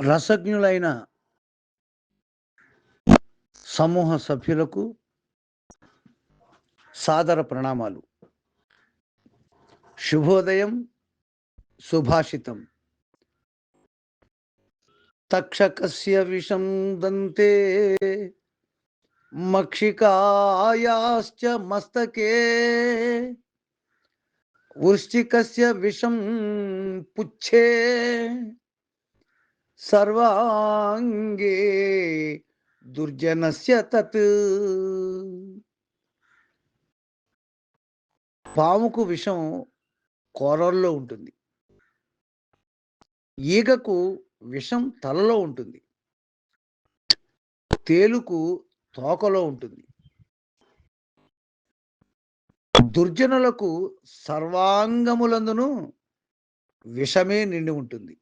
రసజ్ఞులైన సమూహ సభ్యులకు సాదర ప్రణామాలు. శుభోదయం సుభాషితం. తక్షకస్య విషం దంతే మక్షికాయాశ్చ మస్తకే వృశ్చికస్య విషం పుచ్చే సర్వాంగే దుర్జనస్య తత్ పాముకు విషం కోరల్లో ఉంటుంది. ఈగకు విషం తలలో ఉంటుంది. తేలుకు తోకలో ఉంటుంది. దుర్జనులకు సర్వాంగములందును విషమే నిండి ఉంటుంది.